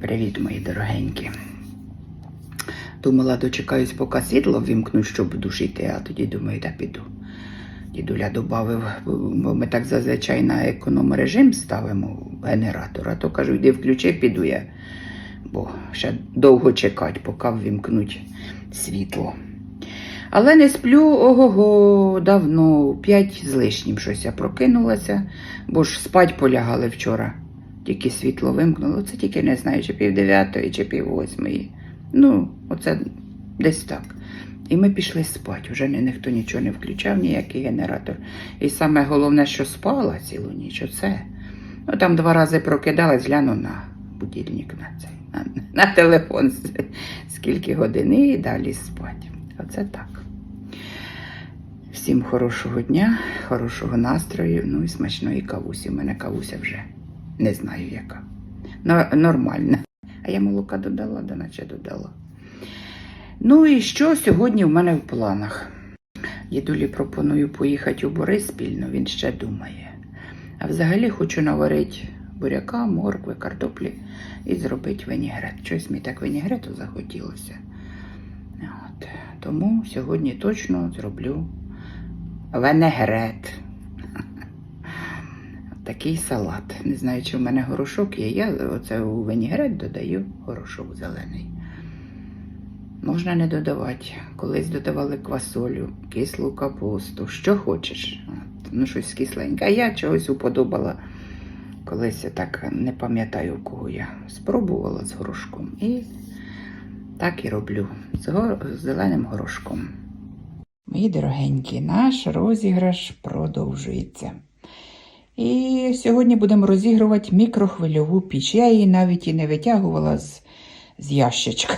Привіт, мої дорогенькі. Думала, дочекаюсь, поки світло ввімкнуть, щоб душити, а тоді думаю, та піду. Дідуля додав, бо ми так зазвичай на економ режим ставимо генератор, а то кажу, йди включи, піду я. Бо ще довго чекати, поки ввімкнуть світло. Але не сплю ого-го, давно, п'ять з лишнім щось я прокинулася, бо ж спать полягали вчора. Тільки світло вимкнуло, це тільки не знаю, чи пів дев'ятої, чи пів восьмої. Ну, оце десь так. І ми пішли спати. Вже ніхто нічого не включав, ніякий генератор. І саме головне, що спала цілу ніч, оце. Ну там два рази прокидалась, гляну на будильник на цей, на, на телефон, скільки годин, і далі спати. Оце так. Всім хорошого дня, хорошого настрою, ну і смачної кавусі. У мене кавуся вже не знаю яка. Но, нормальна. А я молока додала, да наче додала. Ну і що сьогодні в мене в планах? Дідулі пропоную поїхати у Бориспіль, але він ще думає. А взагалі хочу наварити буряка, моркви, картоплі і зробити винігрет. Щось мені так винігрету захотілося. От. Тому сьогодні точно зроблю винегрет. Такий салат. Не знаю, чи в мене горошок є. Я оце у винігрет додаю горошок зелений. Можна не додавати. Колись додавали квасолю, кислу капусту, що хочеш. Ну, щось кисленьке. А я чогось уподобала. Колись я так не пам'ятаю, кого я спробувала з горошком. І так і роблю з, гор- з зеленим горошком. Мої дорогенькі, наш розіграш продовжується. І сьогодні будемо розігрувати мікрохвильову піч. Я її навіть і не витягувала з, з ящичка,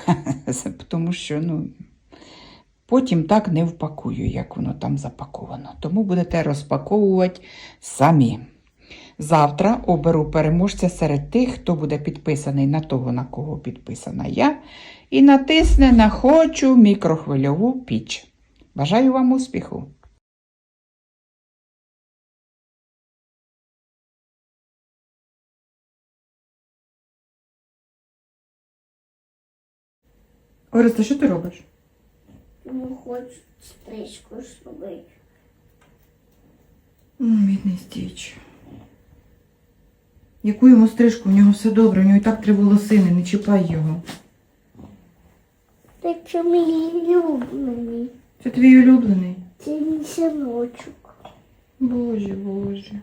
тому що ну, потім так не впакую, як воно там запаковано. Тому будете розпаковувати самі. Завтра оберу переможця серед тих, хто буде підписаний на того, на кого підписана я, і натисне на Хочу мікрохвильову піч. Бажаю вам успіху! Ореста, що ти робиш? Ну, хочу стрижку зробити. Бідний стіч. Яку йому стрижку? У нього все добре, у нього і так три волосини, не чіпай його. Так що мій улюблений. Це твій улюблений. Це мій синочок. Боже, боже.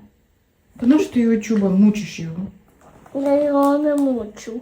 Та ну ж ти його чуба, мучиш його. Я його не мучу.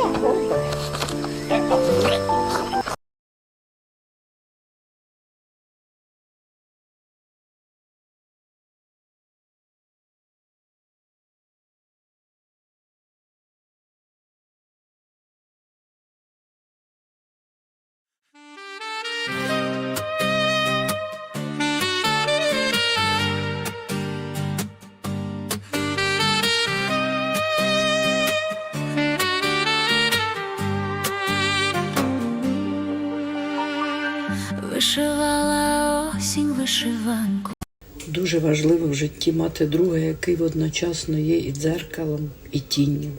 Дуже важливо в житті мати друга, який одночасно є і дзеркалом, і тінню.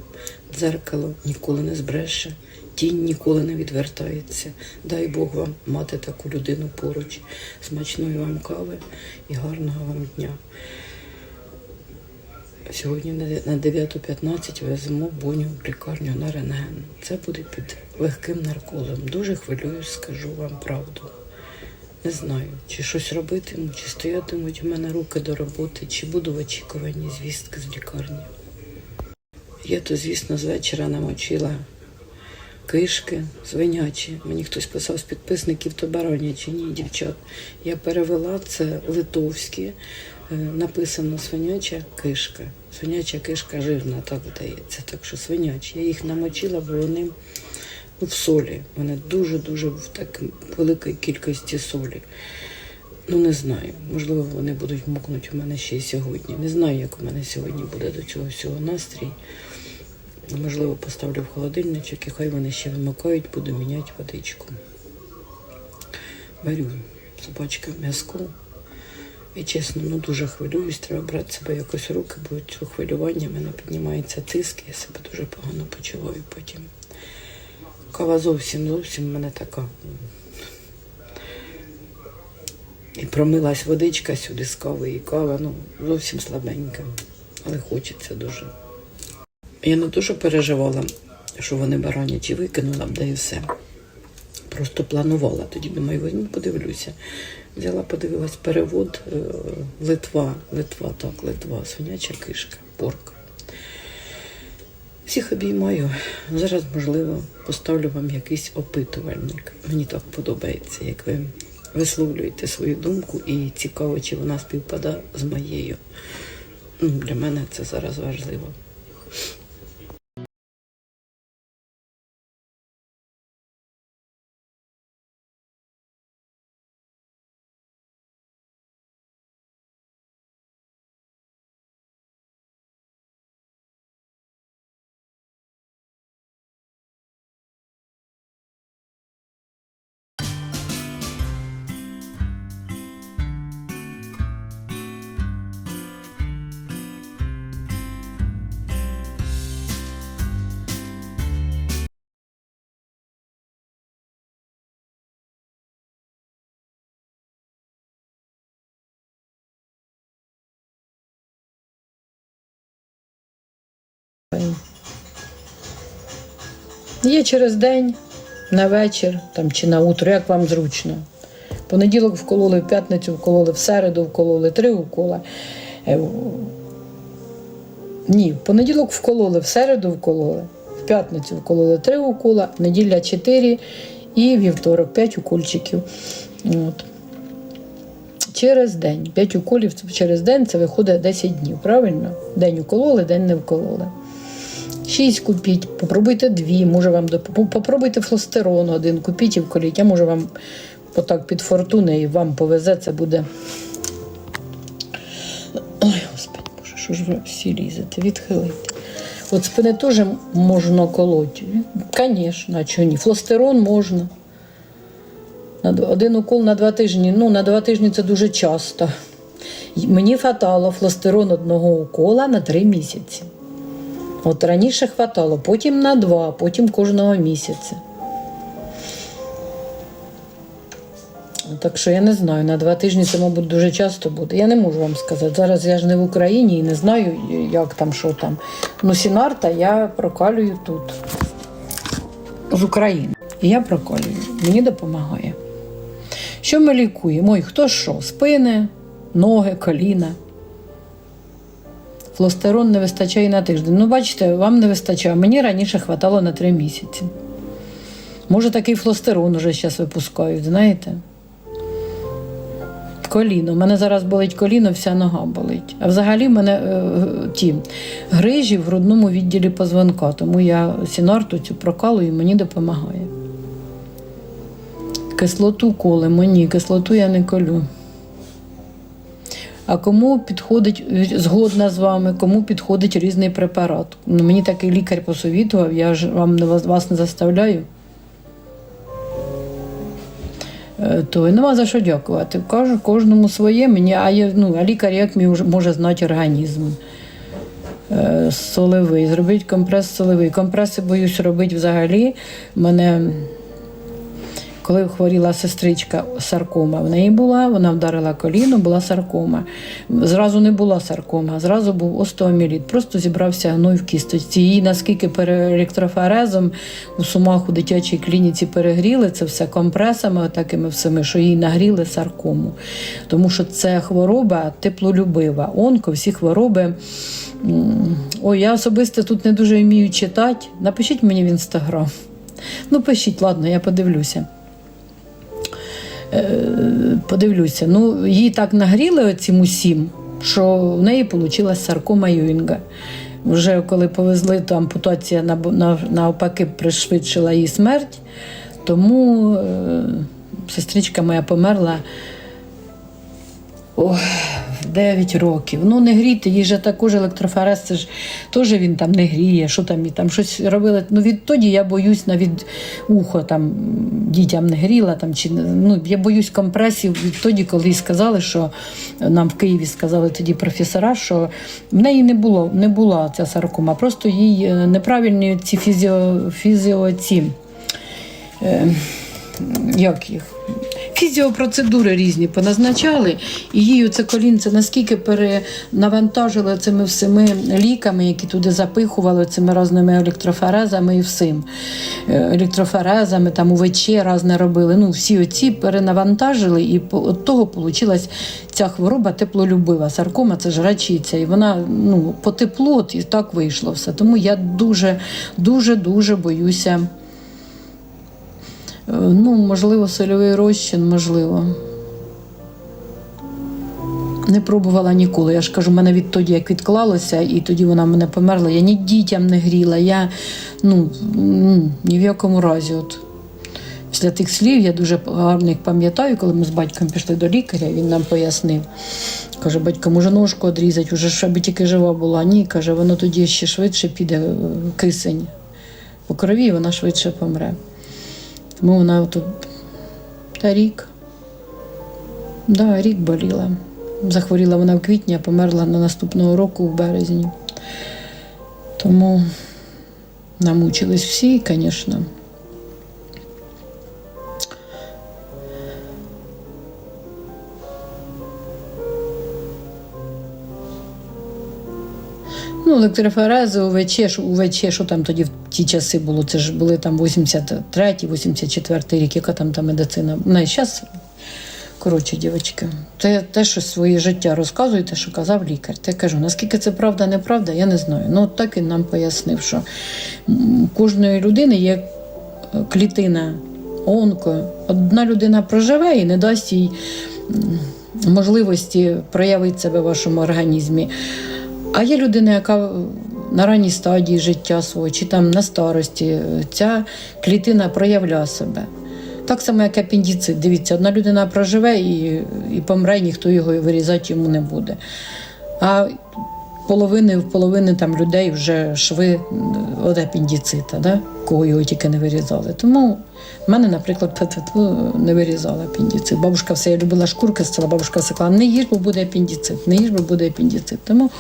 Дзеркало ніколи не збреше, тінь ніколи не відвертається. Дай Бог вам мати таку людину поруч. Смачної вам кави і гарного вам дня. Сьогодні на на 9.15 веземо Боню в лікарню на рентген. Це буде під легким наркозом. Дуже хвилююсь, скажу вам правду. Не знаю, чи щось робитиму, чи стоятимуть у мене руки до роботи, чи буду в очікуванні звістки з лікарні. Я то, звісно, з вечора намочила кишки свинячі. Мені хтось писав з підписників, то баронячі, ні, дівчат. Я перевела це литовське, написано свиняча кишка. Свиняча кишка жирна, так здається. Так що свинячі. Я їх намочила, бо вони в солі. Вони дуже-дуже в так великій кількості солі. Ну, не знаю. Можливо, вони будуть мокнути у мене ще й сьогодні. Не знаю, як у мене сьогодні буде до цього всього настрій. Можливо, поставлю в холодильничок і хай вони ще вимикають, буду міняти водичку. Варю собачка м'язку. І чесно, ну дуже хвилююсь, треба брати себе якось руки, бо цього хвилювання в мене піднімається тиск, я себе дуже погано почуваю потім. Кава зовсім зовсім в мене така. І промилась водичка сюди з кави, і кава, ну, зовсім слабенька. Але хочеться дуже. Я не дуже переживала, що вони баранячі викинула б, да і все. Просто планувала. Тоді думаю, візьму, подивлюся. Взяла, подивилась перевод е, Литва, Литва, так, Литва, свиняча кишка, порк. Всіх обіймаю. Зараз, можливо, поставлю вам якийсь опитувальник. Мені так подобається, як ви висловлюєте свою думку і цікаво, чи вона співпадає з моєю. Ну, для мене це зараз важливо. Є через день, на вечір там, чи на утро, як вам зручно. Понеділок вкололи, в п'ятницю вкололи, в середу вкололи, три укола. Е, Ні, в понеділок вкололи, в середу вкололи, в п'ятницю вкололи три укола, неділя чотири і вівторок п'ять укольчиків. От. Через день. П'ять уколів через день це виходить 10 днів, правильно? День укололи, день не вкололи. Шість купіть, попробуйте дві, може вам доп- попробуйте флостерон один, купіть і вколіть. Я може вам отак під фортуни і вам повезе, це буде. Ой, господи, боже, що ж ви всі лізете, відхилити. От спини теж можна колоти. Звісно, а чого ні? Флостерон можна. Один укол на два тижні. Ну, на два тижні це дуже часто. Мені хватало флостерон одного укола на три місяці. От раніше хватало, потім на два, потім кожного місяця. Так що я не знаю, на два тижні це, мабуть, дуже часто буде. Я не можу вам сказати. Зараз я ж не в Україні і не знаю, як там, що там. Ну, Сінарта я прокалюю тут, з України. І я прокалюю. Мені допомагає. Що ми лікуємо? Ой, хто що? Спини, ноги, коліна. Флостерон не вистачає на тиждень. Ну, бачите, вам не вистачає. Мені раніше хватало на три місяці. Може, такий флостерон уже зараз випускають, знаєте? Коліно. У мене зараз болить коліно, вся нога болить. А взагалі в мене е, ті грижі в грудному відділі позвонка, тому я сінарту цю прокалую і мені допомагає. Кислоту колемо, ні, кислоту я не колю. А кому підходить, згодна з вами, кому підходить різний препарат? Ну, мені такий лікар посовітував, я ж вам не вас, вас не заставляю. Е, То і нема за що дякувати. Кажу, кожному своє мені, а я, ну, а лікар як мій може знати організм. Е, Солевий, зробіть компрес солевий. Компреси боюсь робити взагалі. Мене коли хворіла сестричка саркома, в неї була, вона вдарила коліно, була саркома. Зразу не була саркома, зразу був остеоміліт. Просто зібрався гной в кісточці. Її наскільки переелектрофорезом у сумах у дитячій клініці перегріли це все компресами, такими всіми, що їй нагріли саркому. Тому що це хвороба теплолюбива. Онко, всі хвороби. Ой, я особисто тут не дуже вмію читати. Напишіть мені в інстаграм. Ну, пишіть, ладно, я подивлюся. Подивлюся. Ну, її так нагріли цим усім, що в неї вийшла саркома Юінга. Вже коли повезли, то ампутація на, на, навпаки пришвидшила її смерть. Тому е, сестричка моя померла в 9 років. Ну, не гріти, їй же також електрофорез, це ж теж він там не гріє, що там і там щось робили. Ну, відтоді я боюсь навіть ухо там дітям не гріла. Там, чи, ну, я боюсь компресів відтоді, коли сказали, що нам в Києві сказали тоді професора, що в неї не було, не була ця саркома, просто їй е, неправильні ці фізіо, фізіо ці, е, як їх? Фізіопроцедури різні поназначали, і їй це колінце наскільки перенавантажило цими всіми ліками, які туди запихували, цими різними електрофорезами і всім. Е, Електрофорезами, там УВЧ різне робили. Ну, всі оці перенавантажили, і от того вийшла ця хвороба теплолюбива. Саркома це ж рачиця, і вона ну, по теплу, от і так вийшло все. Тому я дуже, дуже, дуже боюся. Е, Ну, можливо, сольовий розчин, можливо. Не пробувала ніколи. Я ж кажу, мене відтоді як відклалося, і тоді вона мене померла. Я ні дітям не гріла. Я ну, ні в якому разі. От. Після тих слів я дуже гарно їх пам'ятаю, коли ми з батьком пішли до лікаря, він нам пояснив. Каже, батько, може ножку відрізати, вже ж тільки жива була. Ні, каже, воно тоді ще швидше піде е, кисень по крові, вона швидше помре. Тому вона тут та рік. Да, рік боліла. Захворіла вона в квітні, а померла на наступного року в березні. Тому намучились всі, звісно. Ну, електрофорези, УВЧ, УВЧ, що там тоді ті часи було, це ж були там 83 84 рік, яка там та медицина. Не, зараз, коротше, дівчатки, це те, що своє життя розказуєте, що казав лікар. Я кажу, наскільки це правда, неправда, я не знаю. Ну, от так він нам пояснив, що у кожної людини є е, клітина онко. Одна людина проживе і не дасть їй можливості проявити себе в вашому організмі. А є людина, яка на ранній стадії життя свого, чи там на старості, ця клітина проявляє себе. Так само, як апендицит. Дивіться, одна людина проживе і, і помре, ніхто його вирізати йому не буде. А половини в половини там людей вже шви від апендицита, да? кого його тільки не вирізали. Тому в мене, наприклад, не вирізали апендицит. Бабушка все я любила шкурки, стала бабушка сказала, не їж, бо буде апендицит, не їж, бо буде апендицит. Тому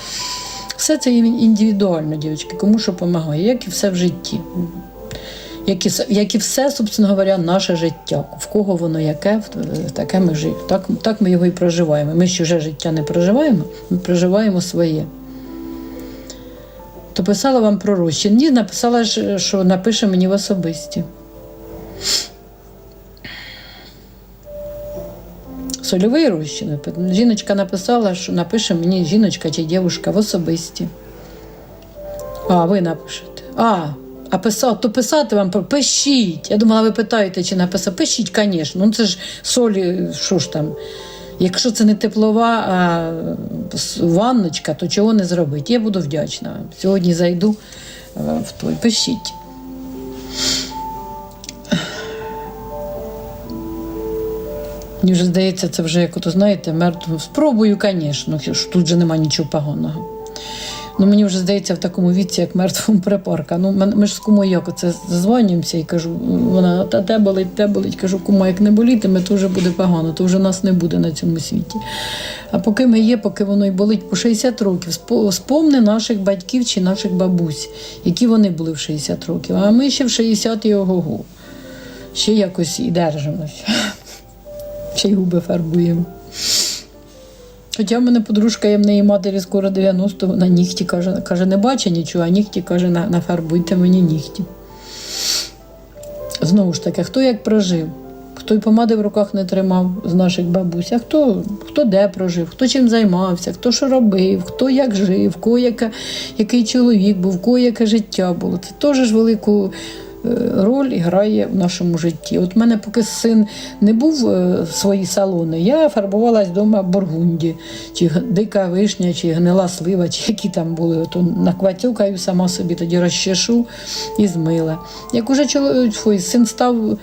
все це індивідуально, дівчатки, кому що допомагає, як і все в житті. як і, як і все, собственно говоря, наше життя. В кого воно яке, таке ми живемо. Так, так ми його і проживаємо. Ми ж вже життя не проживаємо, ми проживаємо своє. То писала вам про розчин. Ні, написала, що напише мені в особисті. Сольовий розчин. Жіночка написала, що напише мені жіночка чи дівчинка в особисті. А, ви напишете. А, а писати, то писати вам про- пишіть. Я думала, ви питаєте, чи написати. Пишіть, звісно. Ну це ж солі, що ж там. Якщо це не теплова а ванночка, то чого не зробити? Я буду вдячна. Сьогодні зайду в той. Пишіть. Мені вже здається, це вже як ото знаєте, мертво. Спробую, звісно, тут же немає нічого поганого. Ну, мені вже здається, в такому віці, як мертвому припарка. Ну, ми ж з кумою як оце зазвонюємося і кажу, вона та те болить, те болить. Кажу, кума, як не болітиме, то вже буде погано, то вже нас не буде на цьому світі. А поки ми є, поки воно й болить по 60 років, спо- спомни наших батьків чи наших бабусь, які вони були в 60 років. А ми ще в 60 і. Ще якось і держимося. Ще й губи фарбуємо. Хоча в мене подружка є в неї матері скоро 90, вона нігті каже, каже, не бачить нічого, а нігті каже, «На- нафарбуйте мені нігті. Знову ж таки, хто як прожив, хто й помади в руках не тримав з наших бабусь, а хто, хто де прожив, хто чим займався, хто що робив, хто як жив, кого який чоловік був, кого яке життя було. Це теж велику роль грає в нашому житті. От мене поки син не був е, в свої салони, я фарбувалась вдома бургунді, чи дика вишня, чи гнила слива, чи які там були. От накватюкаю сама собі, тоді розчешу і змила. Як уже чоловік, син став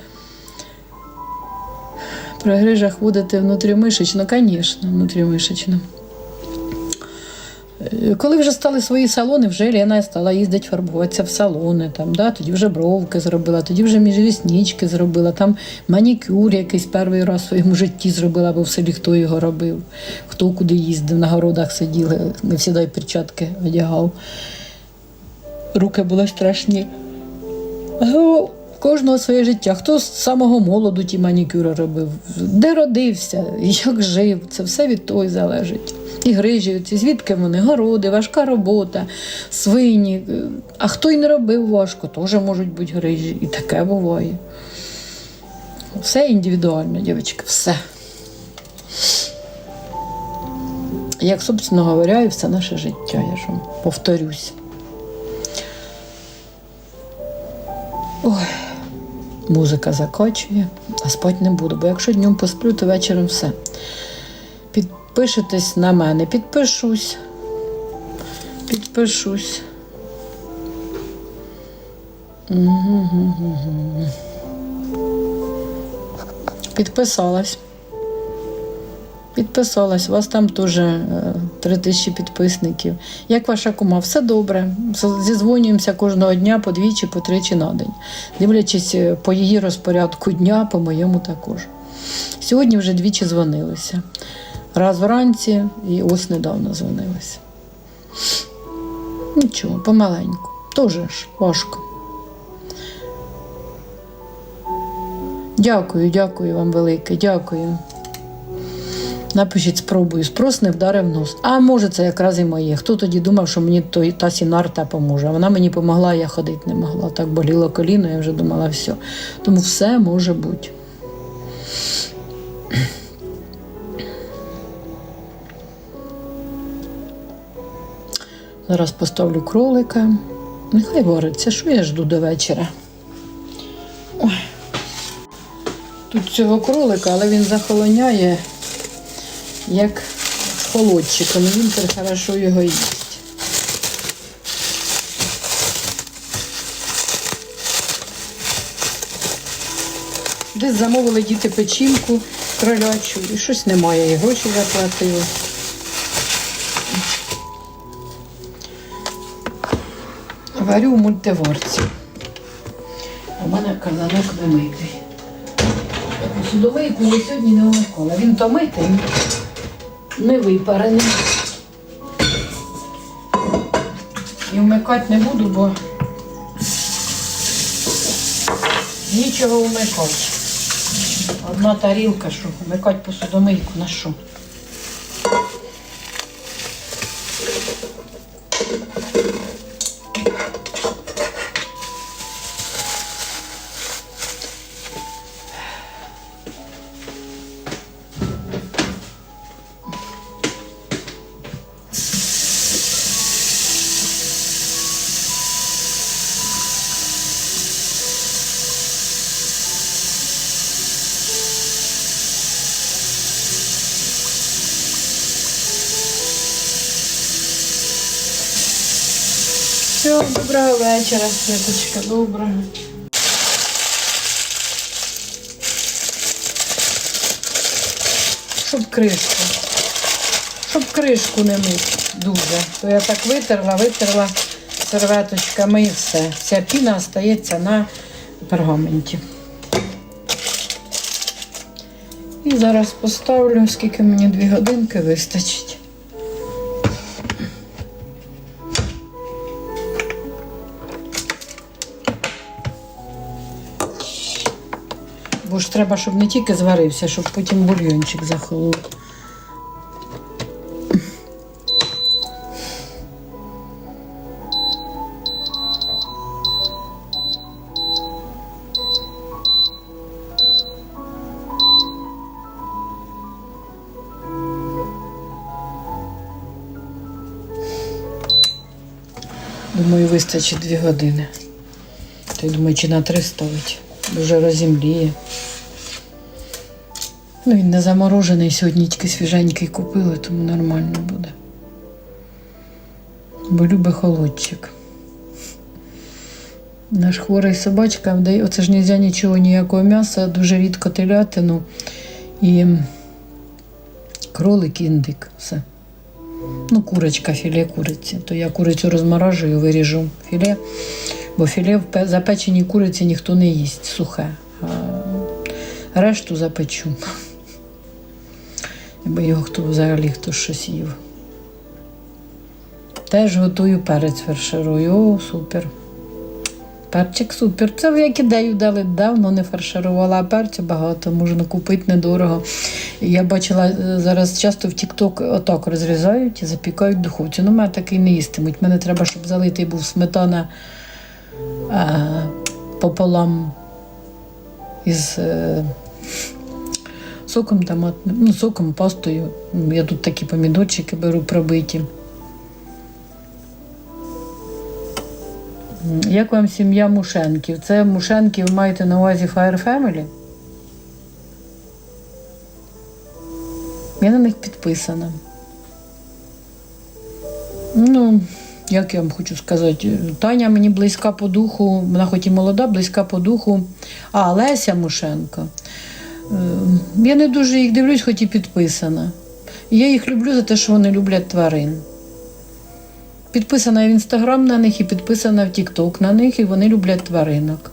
при грижах водити внутрімишечно, звісно, внутрімишечно. Е, Коли вже стали свої салони, вже Лена стала їздити фарбуватися в салони. Там, да? Тоді вже бровки зробила, тоді вже міжріснички зробила, там манікюр якийсь перший раз в своєму житті зробила, бо в селі хто його робив, хто куди їздив, на городах сиділи, не всідай перчатки одягав. Руки були страшні. Кожного своє життя. Хто з самого молоду ті манікюри робив, де родився, як жив, це все від того й залежить. І грижі, звідки вони, городи, важка робота, свині. А хто й не робив важко, теж можуть бути грижі. І таке буває. Все індивідуально, дівчатки, все. Як, собственно говоря, і все наше життя, я ж вам повторюсь. Ой, музика закочує, а спать не буду, бо якщо днем посплю, то вечором все. Підпишетесь на мене, підпишусь, підпишусь. Підписалась. Підписалась, у вас там дуже Три тисячі підписників. Як ваша кума? Все добре. Зізвонюємося кожного дня по двічі, по тричі на день, дивлячись е, по її розпорядку дня, по моєму також. Сьогодні вже двічі дзвонилися. Раз вранці і ось недавно дзвонилися. Нічого, помаленьку. Тоже ж важко. Дякую, дякую вам велике, дякую. Напишіть, спробую. Спрос не вдарив нос. А може, це якраз і моє. Хто тоді думав, що мені той, та сінарта поможе? А Вона мені допомогла, я ходити не могла. Так боліло коліно, я вже думала, все. Тому все може бути. Зараз поставлю кролика. Нехай вариться, що я жду до вечора. Ой. Тут цього кролика, але він захолоняє як з холодчиком. Він тепер хорошо його їсть. Десь замовили діти печінку кролячу, і щось немає, і гроші заплатили. Варю в мультиварці. У мене казанок не митий. Судовийку я сьогодні не вмикала. Він то митий, не випарений. І вмикати не буду, бо Нічого вмикати. Одна тарілка, що вмикати посудомийку на що? Вечора, Світочка, доброго. Щоб кришку. Щоб кришку не мить дуже. То я так витерла, витерла серветочками і все. Вся піна остається на пергаменті. І зараз поставлю, скільки мені дві годинки вистачить. Треба, щоб не тільки зварився, щоб потім бульйончик захолов. Думаю, вистачить дві години. То я думаю, чи на три ставить. Дуже розімліє. Ну, він не заморожений, сьогодні тільки свіженький купили, тому нормально буде. Бо любить холодчик. Наш хворий собачка, оце ж нельзя нічого, ніякого м'яса, дуже рідко телятину і кролик, індик, все. Ну, курочка, філе куриці. То я курицю розморажую, виріжу філе, бо філе в пе- запеченій куриці ніхто не їсть сухе. А решту запечу. Бо його хто взагалі хто щось їв. Теж готую перець фарширую. О, супер. Перчик супер. Це як ідею дали давно не фарширувала, а перцю багато, можна купити недорого. Я бачила е, зараз часто в TikTok отак розрізають і запікають духовці. Ну, мене такий не їстимуть. Мене треба, щоб залитий був сметана а, пополам із е, соком томатним, ну, соком, пастою. Я тут такі помідорчики беру пробиті. Як вам сім'я Мушенків? Це Мушенків маєте на увазі Fire Family? Я на них підписана. Ну, як я вам хочу сказати, Таня мені близька по духу, вона хоч і молода, близька по духу. А, Леся Мушенко. Е, Я не дуже їх дивлюсь, хоч і підписана. Я їх люблю за те, що вони люблять тварин. Підписана в інстаграм на них, і підписана в Тікток на них, і вони люблять тваринок.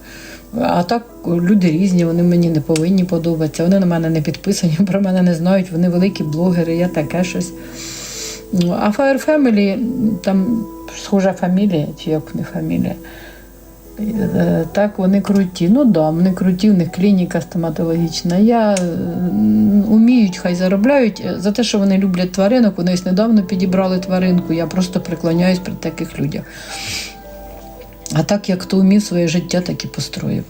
А так люди різні, вони мені не повинні подобатися. Вони на мене не підписані, про мене не знають, вони великі блогери, я таке щось. А Fire Family, там схожа фамілія, чи як не фамілія. Е, Так, вони круті. Ну да, вони круті, в них клініка стоматологічна. Я е, уміють, хай заробляють. Е, За те, що вони люблять тваринок, вони ось недавно підібрали тваринку. Я просто преклоняюсь при таких людях. А так, як хто вмів своє життя, так і построїв.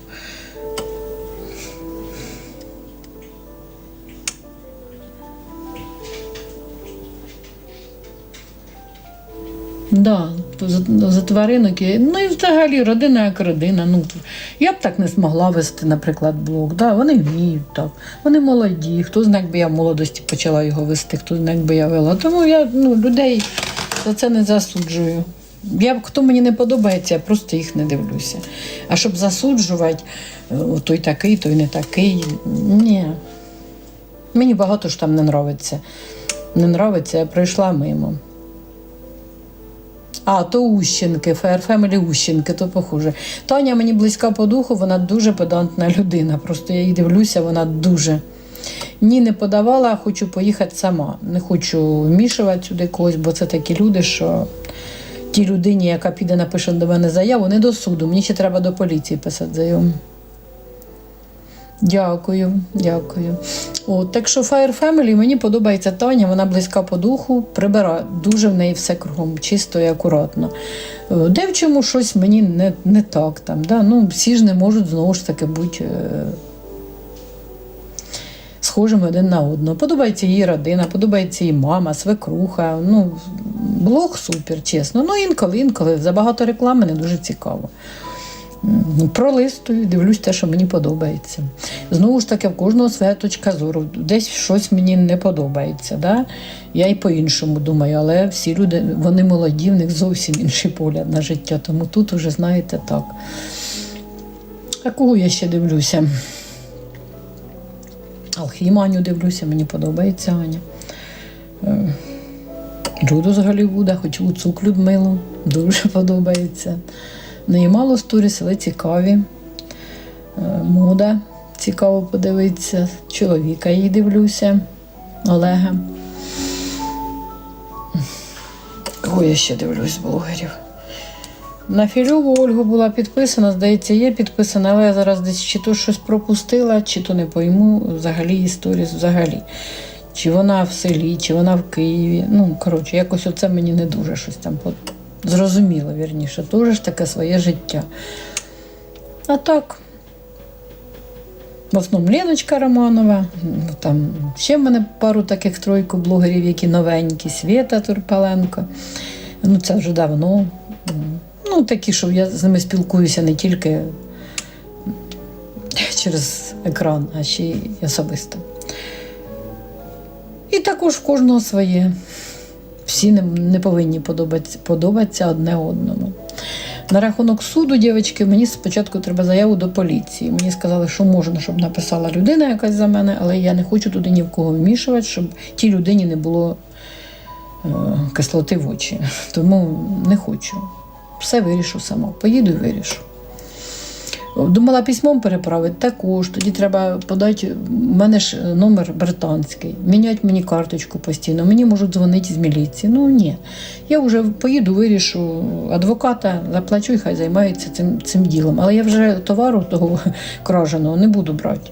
Да, за, за тваринок. Ну і взагалі родина як родина. Ну, я б так не змогла вести, наприклад, блог. Да, вони вміють так. Вони молоді. Хто знає, якби я в молодості почала його вести, хто знає, якби я вела. Тому я ну, людей за це не засуджую. Я, хто мені не подобається, я просто їх не дивлюся. А щоб засуджувати, е, той такий, той не такий. Ні. Мені багато ж там не нравиться. Не нравиться, я пройшла мимо. А, то Ущенки, Family Ущенки, то похоже. Таня мені близька по духу, вона дуже педантна людина. Просто я її дивлюся, вона дуже. Ні, не подавала, хочу поїхати сама. Не хочу вмішувати сюди когось, бо це такі люди, що тій людині, яка піде, напише до мене заяву, не до суду. Мені ще треба до поліції писати заяву. Дякую, дякую. От, так що Fire Family мені подобається Таня, вона близька по духу, прибирає дуже в неї все кругом, чисто і акуратно. Е, Де в чому щось мені не, не так. Там, да? ну, всі ж не можуть знову ж таки бути е, схожими один на одного. Подобається її родина, подобається її мама, свекруха. Ну, блог супер, чесно. Ну, інколи, інколи забагато реклами не дуже цікаво. Пролистую, дивлюсь те, що мені подобається. Знову ж таки, в кожного своя точка зору. Десь щось мені не подобається. Да? Я і по-іншому думаю, але всі люди, вони молоді, в них зовсім інший погляд на життя. Тому тут уже, знаєте, так. А кого я ще дивлюся? Алхіму Аню дивлюся, мені подобається Аня. Е, Люду з Голлівуда, хоч Луцук Людмилу, дуже подобається. Неї мало сторіс, але цікаві. Е, Мода цікаво подивитися. Чоловіка її дивлюся, Олега. Кого я ще дивлюсь блогерів? На Фільову Ольгу була підписана, здається, є підписана, але я зараз десь чи то щось пропустила, чи то не пойму взагалі історію взагалі. Чи вона в селі, чи вона в Києві. Ну, коротше, якось оце мені не дуже щось там зрозуміло, вірніше. Дуже ж таке своє життя. А так. В основному Леночка Романова, там ще в мене пару таких тройку блогерів, які новенькі, Свєта Турпаленко. Ну, це вже давно. Ну, такі, що я з ними спілкуюся не тільки через екран, а ще й особисто. І також в кожного своє. Всі не, не повинні подобатися, подобатися одне одному. На рахунок суду, дівчатки, мені спочатку треба заяву до поліції. Мені сказали, що можна, щоб написала людина якась за мене, але я не хочу туди ні в кого вмішувати, щоб тій людині не було е, кислоти в очі. Тому не хочу. Все вирішу сама. Поїду і вирішу. Думала письмом переправити також. Тоді треба подати. У мене ж номер британський. Міняти мені карточку постійно. Мені можуть дзвонити з міліції. Ну ні. Я вже поїду, вирішу адвоката, заплачу і хай займається цим, цим ділом. Але я вже товару того краженого не буду брати.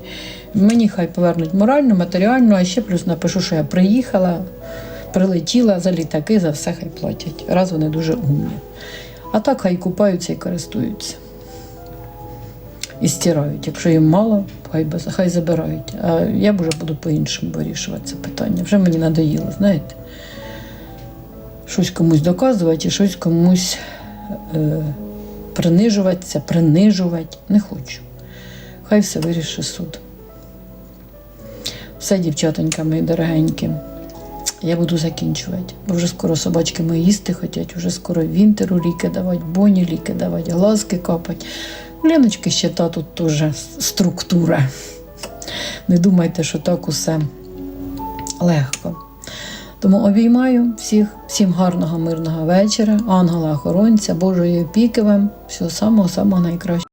Мені хай повернуть морально, матеріально, а ще плюс напишу, що я приїхала, прилетіла за літаки, за все хай платять. Раз вони дуже умні. А так хай купаються і користуються і стирають. Якщо їм мало, хай, хай забирають. А я вже буду по-іншому вирішувати це питання. Вже мені надоїло, знаєте. Щось комусь доказувати і щось комусь е, принижуватися, принижувати. Не хочу. Хай все вирішить суд. Все, дівчатонька мої дорогенькі. Я буду закінчувати. Бо вже скоро собачки мої їсти хочуть, вже скоро вінтеру ліки давати, боні ліки давати, глазки капати. Леночки ще та тут теж структура. Не думайте, що так усе легко. Тому обіймаю всіх, всім гарного, мирного вечора, ангела-охоронця, Божої опіки вам, всього самого-самого найкращого.